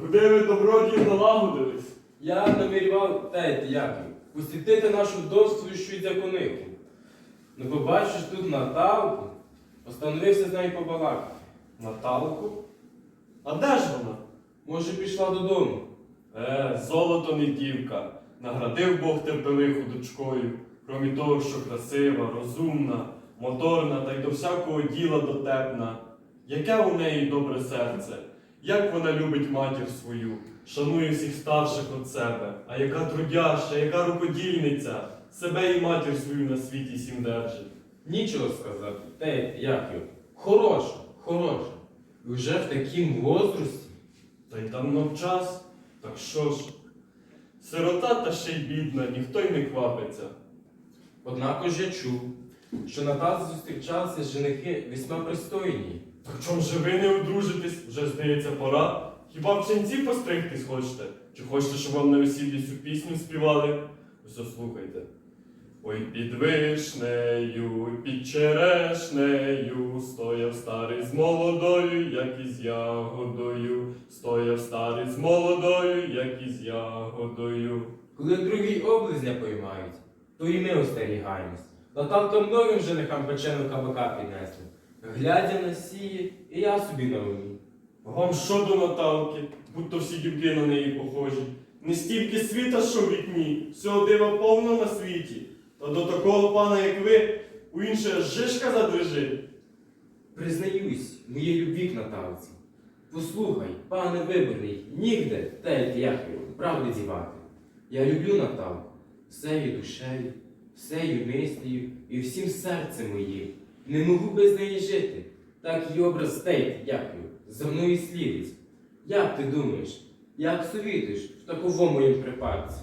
куди ви добродії налагодились? Я намірював те, як посвятити нашу довствуючу законику. Ну, побачиш тут Наталку, остановився з нею побалакати. Наталку? А де ж вона? Може, пішла додому. Е, золото не дівка. Наградив Бог терпелиху дочкою, кромі того, що красива, розумна, моторна та й до всякого діла дотепна. Яке у неї добре серце, як вона любить матір свою, шанує всіх старших від себе, а яка трудяща, яка рукодільниця, себе і матір свою на світі сім держить. Нічого сказати. Те, як його. Хороша, хороша. І вже в такім возрасті. Та й давно в час, так що ж? Сирота та ще й бідна, ніхто й не квапиться. Однако ж я чув, що на Наталці зустрічалися женихи весьма пристойні. Чом же ви не одружитесь? Вже здається, пора. Хіба в ченці постригтись хочете? Чи хочете, щоб вам на весіллі цю пісню співали? Ось слухайте. Ой, під вишнею, під черешнею, стояв старий з молодою, як із ягодою, стояв старий з молодою, як із ягодою. Коли другий облизня поймають, то і ми остерігаємось. Наталка многим женихам печену кабака піднесли. Глядя на сіє, і я собі на умі. Вам що до Наталки, будь-то всі дівки на неї похожі. Не стільки світа, що в вікні, всього дива повно на світі. Та до такого пана, як ви, у інше жишка задрижить. Признаюсь, моєї любві к Наталці. Послухай, пане виборний, нігде те, як його, правди дівати. Я люблю Наталку, всею душею, всею мислею і всім серцем моїм. Не можу без неї жити. Так і образ стейт, як його, за мною слідить. Як ти думаєш, як совітиш в такому моїм припадці?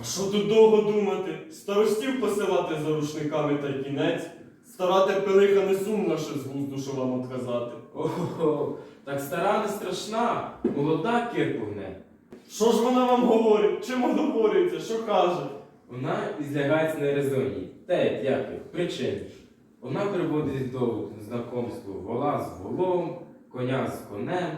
А що тут довго думати? Старостів посилати за рушниками та й кінець. Стара терпелиха не сумна ще з глузду, що вам отказати. Ого, так стара не страшна, молода кирпугне. Що ж вона вам говорить? Чим говориться? Що каже? Вона ізлягається на резоні. Те, як їх, Вона приводить до знакомства вола з волом, коня з конем,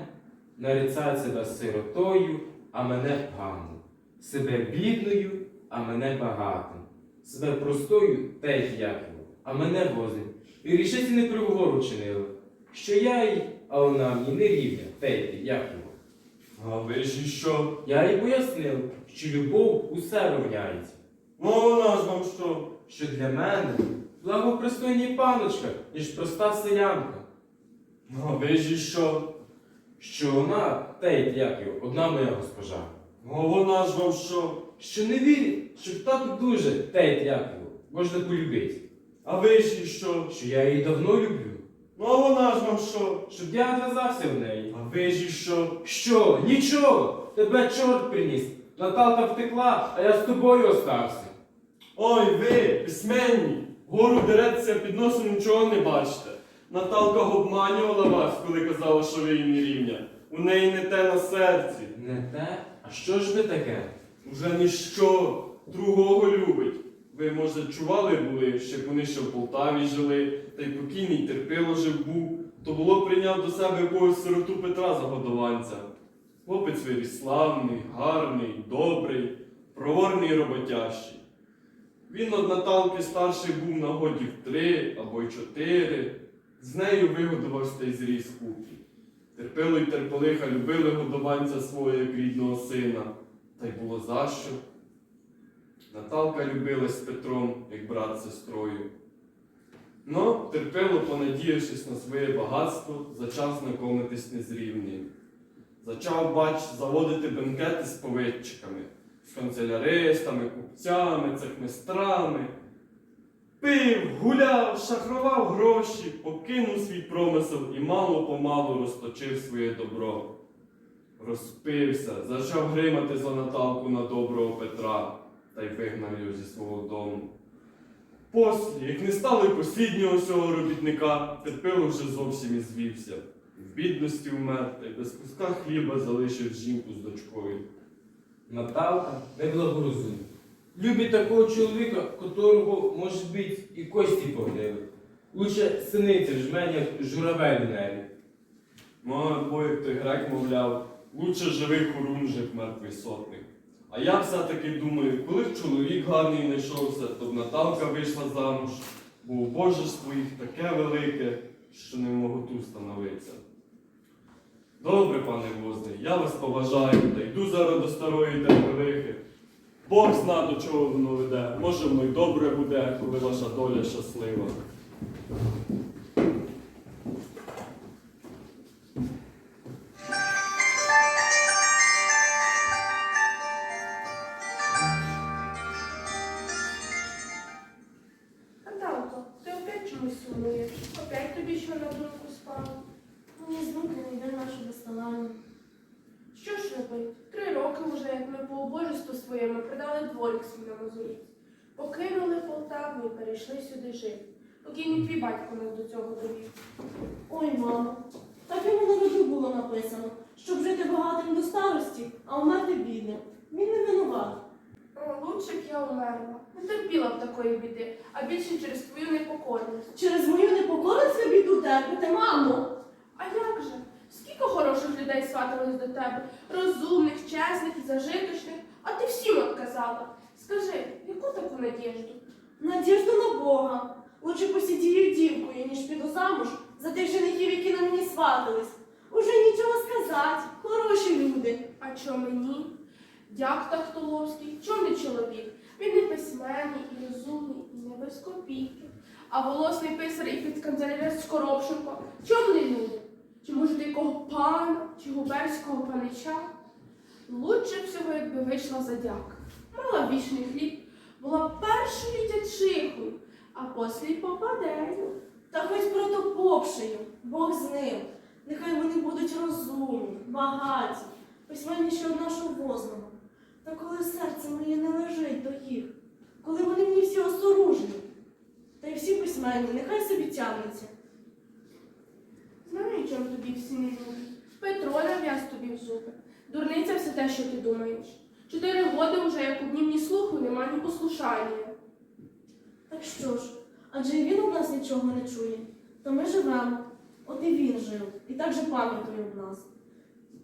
нарицає себе сиротою, а мене паном, себе бідною, а мене багатим, себе простою, те, як його, а мене возить. І рішиці не приговору чинили, що я їй, а вона мені не рівня, те, як його. А ви ж і що? Я їй пояснив, що любов усе рівняється. Ну, а вона ж вам що? що для мене благопристойні паночка, ніж проста селянка, Ну, а ви ж і що? що вона, те й його, одна моя госпожа, Ну, а вона ж вам що? що не вірить, що так дуже те й як його, можна полюбити, А ви ж і що? що я її давно люблю, Ну, а вона ж вам що? щоб я відв'язався в неї. А ви ж і що? Що? Нічого! Тебе чорт приніс. Наталка втекла, а я з тобою остався. Ой, ви, письменні, гору деретеся під носом нічого не бачите. Наталка обманювала вас, коли казала, що ви їй не рівня. У неї не те на серці. Не те? А що ж ви таке? Уже ніщо другого любить. Ви, може, чували були, що як вони ще в Полтаві жили, та й покійний терпило жив був, то було прийняв до себе якогось сироту Петра за годованця. Хлопець виріс славний, гарний, добрий, проворний роботящий. Він од Наталки старший був на годі в три або й чотири. З нею вигодувався та й зріс купі. Терпило й терпелиха любили годованця свого як рідного сина, та й було за що. Наталка любилась з Петром, як брат з сестрою. Но терпило, понадіявшись на своє багатство, зачав знайомитись незрівним. Зачав, бач, заводити бенкети з повидчиками, з канцеляристами, купцями, цехмистрами. Пив, гуляв, шахрував гроші, покинув свій промисел і мало-помалу розточив своє добро. Розпився, зачав гримати за Наталку на доброго Петра та й вигнав його зі свого дому. Послі, як не стало посліднього цього робітника, терпило вже зовсім і звівся. В бідності вмер та й без куска хліба залишив жінку з дочкою. Наталка неблагорозумна. Любить такого чоловіка, котрого, може бути, і кості погнили. Лучше синиця в жменях журавель в небі. Ну, або як той грек мовляв, Лучше живий хорунжик, мертвий сотник. А я все-таки думаю, коли б чоловік гарний знайшовся, то б Наталка вийшла замуж, бо убожество їх таке велике, що не в моготу становиться. Добре, пане возний, я вас поважаю та йду зараз до старої терпелихи. Бог зна, до чого воно веде. Може, воно й добре буде, коли ваша доля щаслива. Наталко, опять чомусь сумуєш? Опять тобі що на думку спало? Мені з думки не йде наше доставання. Що ж робить? Три роки вже, як ми по убожеству своєму дворик свій. Покинули Полтаву і перейшли сюди жити. Поки ні твій батько нас до цього довів. Ой, мамо, так йому на роду було написано, щоб жити багатим до старості, а вмерти бідним. Він не винуват. О, лучше б я умерла. Не терпіла б такої біди, а більше через твою непокорність. Через мою непокорність біду терпите, мамо. А як же? Скільки хороших людей сваталось до тебе, розумних, чесних зажиточних, а ти всім отказала. Скажи, яку таку надіжду? Надіжду на Бога. Лучше посидію дівкою, ніж піду замуж за тих женихів, які на мені сватались. Уже нічого сказати, хороші люди. А чо мені? Дяк Тахтоловський, чом не чоловік? Він не письменний і розумний, і не без копійки. А волосний писар і підканцелярист Скоробшенко, чом не люди? Чи може ти якого пана, чи губерського панича? Лучше всього, якби вийшла за дяка. Мала вічний хліб, була першою дядчихою, а послі попадею. Та хоч протопопшею, Бог з ним. Нехай вони будуть розумні, багаті, письменніші од нашого возного. Та коли серце моє не лежить до їх, коли вони мені всі осоружні, та й всі письменні, нехай собі тягнуться. Знаю, чом тобі всі не. Петро нав'яз тобі в зуби. Дурниця все те, що ти думаєш. Чотири годи вже, як у днім ні слуху, нема ні послушання. Так що ж, адже і він у нас нічого не чує, то ми живемо, от і він жив, і так же пам'ятує об нас.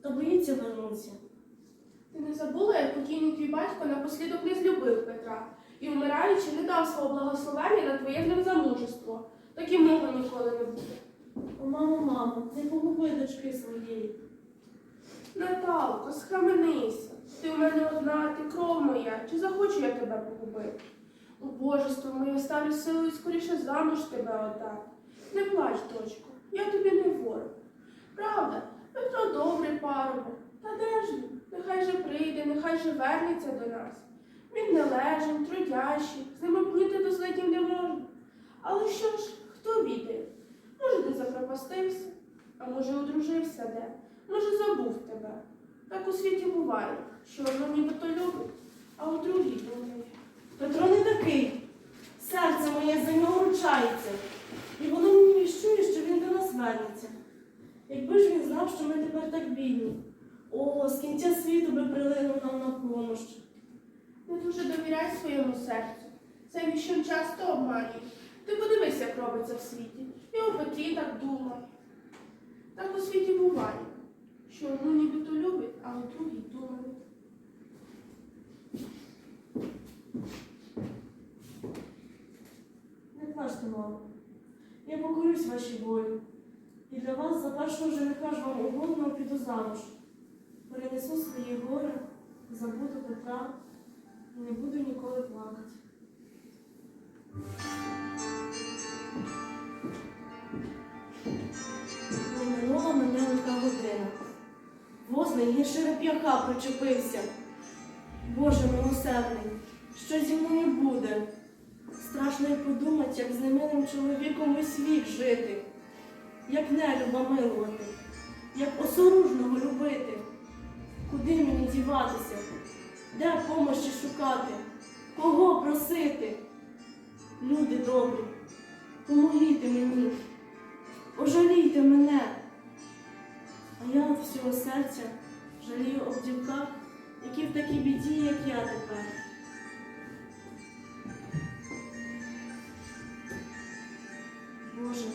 Та боїться вернутися. Ти не забула, як покійний твій батько напослідок не злюбив Петра і, вмираючи, не дав свого благословення на твоє ним замужество. Так і мого ніколи не буде. О, мамо, мамо, не погуби дочки своєї. Наталко, схаменися. Ти у мене одна, ти кров моя. Чи захочу я тебе погубити? У божество моє ставлю силою скоріше замуж тебе отдати. Не плач, дочко, я тобі не ворог. Правда, Петро добрий парубок. Та де ж він? Нехай же прийде, нехай же вернеться до нас. Він належний, трудящий, з ними плити до злетів не можна. Але що ж, хто відає? Може, ти запропастився, а може, одружився де, може, забув тебе. Так у світі буває, що одно нібито любить, а у другій думає. Петро не такий. Серце моє за нього ручається. І воно мені віщує, що він до нас вернеться. Якби ж він знав, що ми тепер так бідні. О, з кінця світу би прилинув нам на помощ. Не дуже довіряй своєму серцю. Це віщун часто обманює. Ти подивись, як робиться в світі. І у Петрі так думає. Так у світі буває, що одну нібито любить, а у другій думає. Не плачте, мамо. Я покорюсь вашій волі. І для вас за першого жениха ж вам угодно піду замуж. Перенесу свої гори, забуду Петра і не буду ніколи плакати. Возний гірше причепився. Боже милосердний, що зі мною буде? Страшно й подумати, як з немилим чоловіком весь вік жити, як нелюба милувати, як осоружного любити. Куди мені діватися? Де помощі шукати? Кого просити? Люди добрі, помогіть мені, ожалійте мене. А я від всього серця жалію об дівках, які в такій біді, як я тепер. Боже,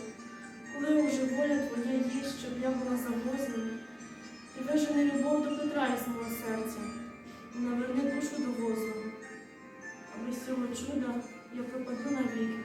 коли уже воля твоя є, щоб я була загрознена, і вижене любов до Петра із мого серця, і наверни душу до возу, а без цього чуда я пропаду навіки.